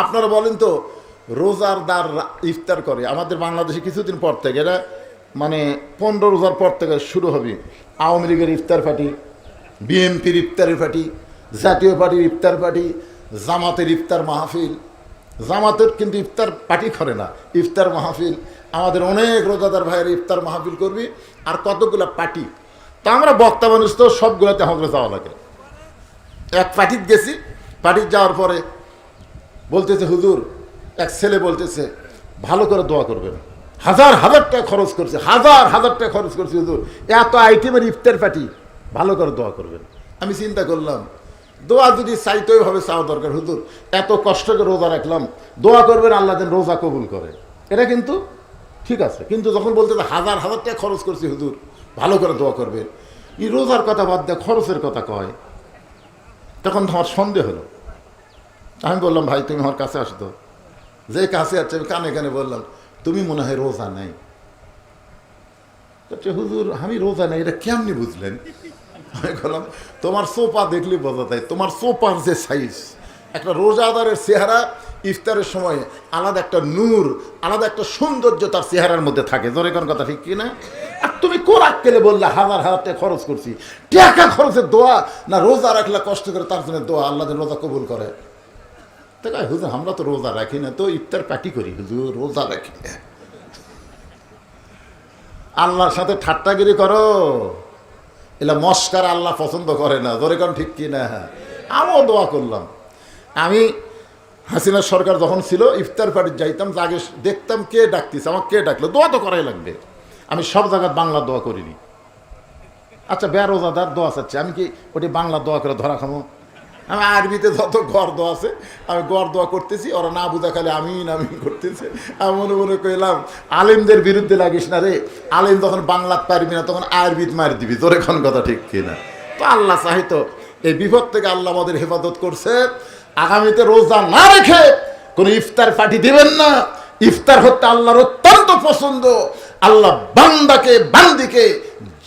আপনারা বলেন তো, রোজার দ্বার ইফতার করে, আমাদের বাংলাদেশে কিছুদিন পর থেকে এটা মানে পনেরো রোজার পর থেকে শুরু হবে। আওয়ামী লীগের ইফতার পার্টি, বিএনপির ইফতারের পার্টি, জাতীয় পার্টির ইফতার পার্টি, জামাতের ইফতার মাহফিল। জামাতের কিন্তু ইফতার পার্টি করে না, ইফতার মাহফিল। আমাদের অনেক রোজাদার ভাইয়ের ইফতার মাহফিল করবি, আর কতগুলো পার্টি। তা আমরা বক্তা মানুষ তো, সবগুলোতে আমাদের যাওয়া লাগে। এক পার্টিতে গেছি পার্টির যাওয়ার পরে বলতেছে, হুজুর, এক ছেলে বলতেছে, ভালো করে দোয়া করবেন হাজার হাজার টাকা খরচ করছে, হাজার হাজার টাকা খরচ করছে, হুজুর। এত আইটেমের ইফতার পার্টি, ভালো করে দোয়া করবেন আমি চিন্তা করলাম, দোয়া যদি চাইতেই হবে চাওয়া দরকার, হুজুর, এত কষ্ট করে রোজা রাখলাম, দোয়া করবেন আল্লাহ যেন রোজা কবুল করে। এটা কিন্তু ঠিক আছে, কিন্তু যখন বলতে হাজার হাজার টাকা খরচ করছি, হুজুর, ভালো করে দোয়া করবেন এই রোজার কথা বাদ দেয় খরচের কথা কয়, তখন তোমার সন্দেহ হলো। আমি বললাম, ভাই, তুমি আমার কাছে আসতো যে কাছে আছে আমি কানে কানে বললাম, তুমি মনে হয় রোজা নেই? হুজুর, আমি রোজা নেই, এটা কেমনি বুঝলেন? আমি বললাম, তোমার সোপা দেখলে বোঝা যায়, তোমার সোপার যে সাইজ একটা রোজাদারের চেহারা ইফতারের সময় আলাদা একটা নূর, আলাদা একটা সৌন্দর্য তার চেহারার মধ্যে থাকে। জোরে কোন কথা ঠিক কিনা? আর তুমি কোরাক কেলে বললে, হাজার হাজার টাকা খরচ করছি। টাকা খরচের দোয়া না রোজা রাখলে কষ্ট করে, তার জন্য দোয়া, আল্লাহ রোজা কবুল করে। তো হুজুর, আমরা তো রোজা রাখি না, তো ইফতার পার্টি করি। হুজুর, রোজা রাখি আল্লাহর সাথে ঠাট্টাগিরি করো। এলা মস্কার আল্লাহ পছন্দ করে না। ধরে কারণ ঠিক কি না আমিও দোয়া করলাম। আমি হাসিনা সরকার যখন ছিল, ইফতার পার্টি যাইতাম, আগে দেখতাম কে ডাকতিস আমার কে ডাকলো? দোয়া তো করাই লাগবে। আমি সব জায়গায় বাংলা দোয়া করিনি। আচ্ছা বেরোজাদার দোয়া চাচ্ছে। আমি কি ওটি বাংলা দোয়া করে ধরা খামো? আমি আরবিতে যত গড় দোয়া আছে, আমি গড় দোয়া করতেছি, ওরা না বুঝা খালি আমিন আমিন করতেছে। আমি মনে মনে কইলাম, আলেমদের বিরুদ্ধে লাগিস না রে। আলেম যখন বাংলাত পারবি না, তখন আরবিত মার দিবি। তোর এখন কথা ঠিক কিনা? তো আল্লাহ চাহিত এই বিপদ থেকে আল্লাহ আমাদের হেফাজত করছে। আগামীতে রোজা না রেখে কোনো ইফতার পার্টি দিবেন না। ইফতার হতে আল্লাহর অত্যন্ত পছন্দ। আল্লাহ বান্দাকে, বান্দিকে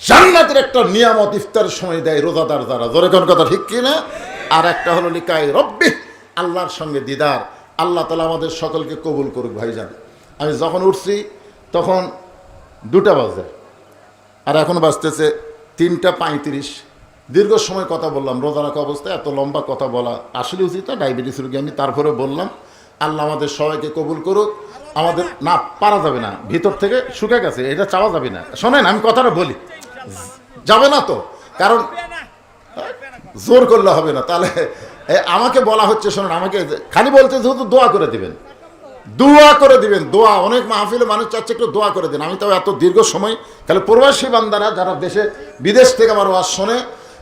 জান্নাতের একটা নিয়ামত ইফতারের সময় দেয় রোজাদার দ্বারা জোরে কোন কথা ঠিক কিনা? আর একটা হলো লিকায় রব্বি, আল্লাহর সঙ্গে দিদার। আল্লাহ তালা আমাদের সকলকে কবুল করুক ভাইজান। আমি যখন উঠছি, তখন দুটা বাজে। আর এখন বাজতেছে তিনটা পঁয়ত্রিশ। দীর্ঘ সময় কথা বললাম, রোজা রাখা অবস্থায় এত লম্বা কথা বলা আসলে উচিত না, ডায়াবেটিস রোগী আমি তারপরে বললাম, আল্লাহ আমাদের সবাইকে কবুল করুক। আমাদের না, পারা যাবে না, ভিতর থেকে শুকে গেছে, এটা চাওয়া যাবে না। শোনেন, আমি কথাটা বলি। যাবে না তো, কারণ জোর করলে হবে না। তাহলে আমাকে বলা হচ্ছে, শোনেন, আমাকে খালি বলতে যেহেতু দোয়া করে দিবেন। দোয়া করে দিবেন, দোয়া। অনেক মাহফিলে মানুষ চাচ্ছে একটু দোয়া করে দিন। আমি তো এত দীর্ঘ সময়, খালি প্রবাসী বান্দারা যারা দেশে, বিদেশ থেকে আমার ওয়াজ শোনে,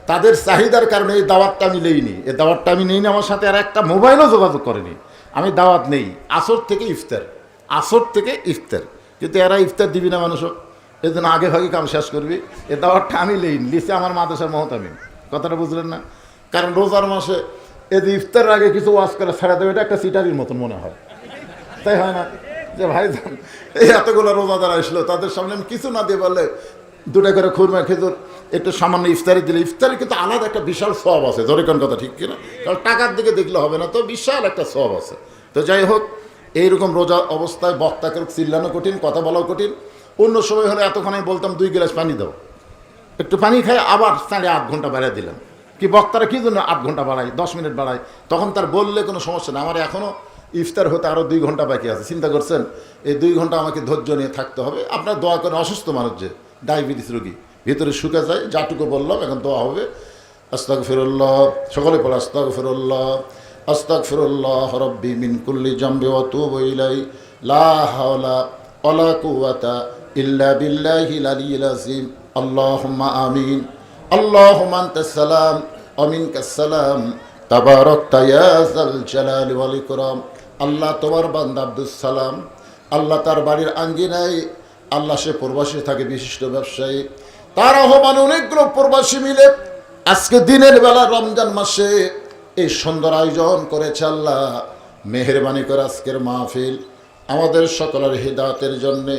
তাদের চাহিদার কারণে এই দাওয়াতটা আমি নেইনি। এই দাওয়াতটা আমি নেইনি, আমার সাথে আর একটা মোবাইলও যোগাযোগ করেনি। আমি দাওয়াত নেই। আসর থেকে ইফতার। আসর থেকে ইফতার। কিন্তু এরা ইফতার দিবি না মানুষও। এই জন্য আগে ভাগে কাম শেষ করবি। এ দাওয়াতটা আমি নেইনি লিখে আমার মাদ্রাসার মহতামিম। কথাটা বুঝলেন না? কারণ রোজার মাসে এই যে ইফতারের আগে কিছু ওয়াজ করে ছেড়ে দেবে, এটা একটা সিটারির মতন মনে হয়। তাই হয় না? যে ভাই এই এতগুলো রোজাদার আসলো, তাদের সামনে আমি কিছু না দিয়ে বললে দুটা করে খুরমা, খেজুর, একটু সামান্য ইফতারি দিলে, ইফতারি কিন্তু আলাদা একটা বিশাল সব আছে। কোন কথা ঠিক কিনা? কারণ টাকার দিকে দেখলে হবে না, তো বিশাল একটা সব আছে। তো যাই হোক, এইরকম রোজা অবস্থায় বক্তাকে চিল্লানো কঠিন, কথা বলাও কঠিন। অন্য সময় হলে এতক্ষণ আমি বলতাম, দুই গ্লাস পানি দাও। একটু পানি খাই, আবার সাড়ে আট ঘণ্টা বাড়াই দিলাম। কি বক্তারা কি জন্য আট ঘণ্টা বাড়ায়, দশ মিনিট বাড়ায়? তখন তার বললে কোনো সমস্যা না আমার এখনও ইফতার হতে আরও দুই ঘণ্টা বাকি আছে। চিন্তা করছেন, এই দুই ঘণ্টা আমাকে ধৈর্য নিয়ে থাকতে হবে। আপনার দোয়া করেন অসুস্থ মানুষ যে, ডায়াবেটিস রোগী। ভিতরে শুকে যায় যাটুকু বললাম, এখন দোয়া হবে। আস্তাক ফিরুল্লাহ সকলে পড়ে আস্তাক ফিরুল্লাহ আস্তাক ফিরুল্লাহ রব্বি মিনকুল্লি জম্বে জাম্বি অতুব ইলাই লা হাওলা ওয়ালা কুওয়াতা ইল্লা বিল্লাহিল আলিয়্যিল আযীম। আল্লাহুম্মা আমিন। আল্লাহুম্মা আনতাস সালাম, ওয়া মিনকাস সালাম। তাবারাকতা ইয়া ওয়াল ইকরাম। আল্লাহ তোমার বান্দা আব্দুস সালাম। আল্লাহ তার বাড়ির আঙ্গিনায় আল্লাহ সে প্রবাসী থাকে, বিশিষ্ট ব্যবসায়ী। তার আহ্বান অনেকগুলো প্রবাসী মিলে আজকে দিনের বেলা রমজান মাসে এই সুন্দর আয়োজন করেছে আল্লাহ। মেহরবানি করে আজকের মাহফিল। আমাদের সকলের হিদাতের জন্যে,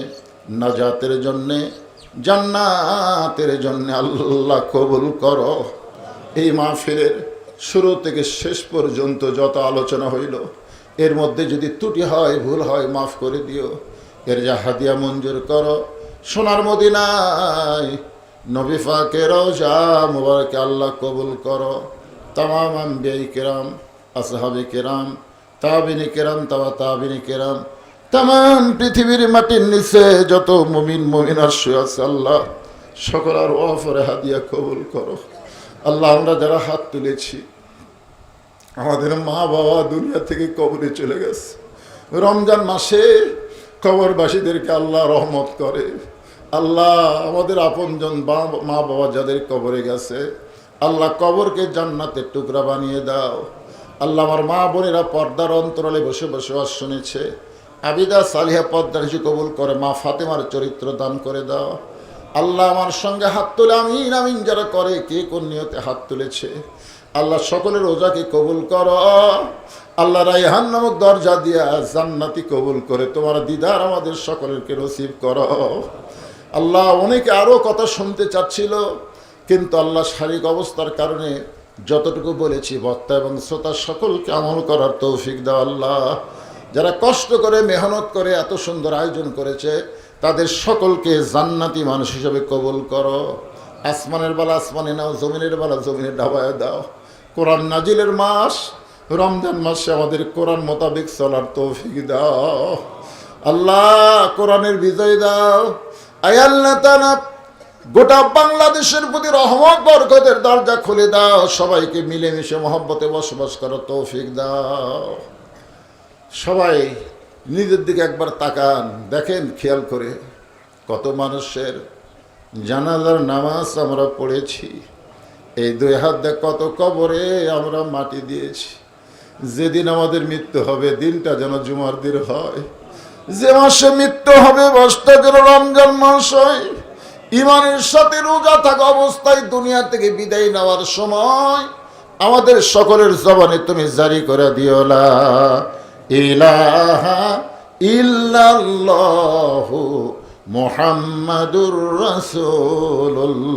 নাজাতের জন্যে জান্নাতের জন্য আল্লাহ কবুল করো। এই মাহফিলের শুরু থেকে শেষ পর্যন্ত যত আলোচনা হইল, এর মধ্যে যদি ত্রুটি হয়, ভুল হয়, মাফ করে দিও। এর যা হাদিয়া মঞ্জুর করো। সোনার মদিনায় নবী ফাকের যা মুবারকে আল্লাহ কবুল করো। তামাম আম্বিয়াই কেরাম, আসহাবি কেরাম, তাবিনী কেরাম তাবা তাবিনী কেরাম তাম পৃথিবীর মাটির নিচে যত মুমিন মুমিনার শুয়ে আছে আল্লাহ, সকল আর অফরে হাদিয়া কবুল করো। আল্লাহ, আমরা যারা হাত তুলেছি, আমাদের মা বাবা দুনিয়া থেকে কবরে চলে গেছে। রমজান মাসে কবরবাসীদেরকে আল্লাহ রহমত করে। আল্লাহ, আমাদের আপনজন মা বাবা যাদের কবরে গেছে, আল্লাহ কবরকে জান্নাতের টুকরা বানিয়ে দাও। আল্লাহ, আমার মা বোনেরা পর্দার অন্তরালে বসে বসে ওয়াজ শুনেছে। আবিদা সালিহা পদ্মার হিসেবে কবুল করে, মা ফাতেমার চরিত্র দান করে দাও। আল্লাহ আমার সঙ্গে হাত তুলে, আমিন আমিন যারা করে, কে কোন নিয়তে হাত তুলেছে? আল্লাহ সকলের রোজাকে কবুল কর। আল্লাহ রাইহান নামক দরজা দিয়া জান্নাতি কবুল করে, তোমার দিদার আমাদের সকলেরকে নসিব কর। আল্লাহ অনেকে আরও কথা শুনতে চাচ্ছিল, কিন্তু আল্লাহ শারীরিক অবস্থার কারণে যতটুকু বলেছি, বক্তা এবং শ্রোতা সকলকে আমল করার তৌফিক দাও আল্লাহ। যারা কষ্ট করে, মেহনত করে, এত সুন্দর আয়োজন করেছে, তাদের সকলকে জান্নাতি মানুষ হিসেবে কবুল করো। আসমানের বেলা আসমানে নাও, জমিনের বেলা জমিনে ডাবায় দাও। কোরআন নাজিলের মাস, রমজান মাসে আমাদের কোরআন মোতাবেক চলার তৌফিক দাও। আল্লাহ, কোরআনের বিজয় দাও। গোটা বাংলাদেশের প্রতি রহমত, বরকতের দরজা খুলে দাও। সবাইকে মিলেমিশে, মহব্বতে বসবাস করো তৌফিক দাও। সবাই নিজের দিকে একবার তাকান, দেখেন, খেয়াল করে। কত মানুষের জানাজার নামাজ আমরা পড়েছি। এই দুই হাত দেখ কত কবরে আমরা মাটি দিয়েছি। যেদিন আমাদের মৃত্যু হবে, দিনটা যেন জুমার দিন হয়। যে মাসে মৃত্যু হবে মাসটা যেন রমজান মাস। হয় ইমানের সাথে রোজা থাকা অবস্থায় দুনিয়া থেকে বিদায় নেওয়ার সময় আমাদের সকলের জবানে তুমি জারি করে দিও লা ইলাহা ইল্লাল্লাহ মুহাম্মাদুর রাসূলুল্লাহ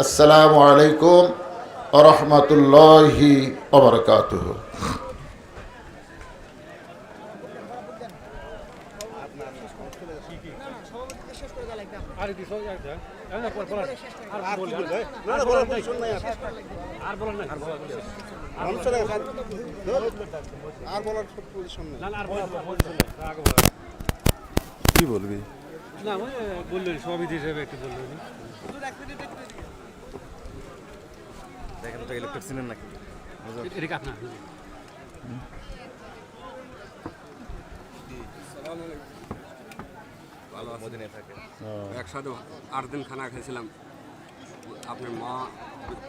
আসসালামু আলাইকুম ওয়া রাহমাতুল্লাহি বলবি? না বললেন সভাপতি হিসেবে একটু বললেন দেখেন তো ইলেকট্রিক নাকি। আপনার ভালো মদিনায় থাকে। হ্যাঁ। একসাথে আট দিন খানা খেয়েছিলাম আপনার মা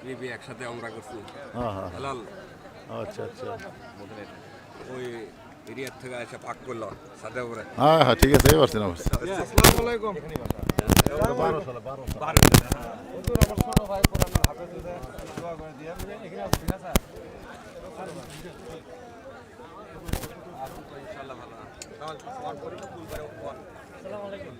বিবি একসাথে আমরা করছি। হ্যাঁ, হ্যাঁ, হেলাল। আচ্ছা আচ্ছা। মদিনায় ওই এরিয়ার থেকে এসে পাক করল সাথে উপরে। হ্যাঁ হ্যাঁ ঠিক আছে এবার সিনেমা আসসালামু আলাইকুম ইনশাআল্লাহ ভালো। আসসালামু আলাইকুম।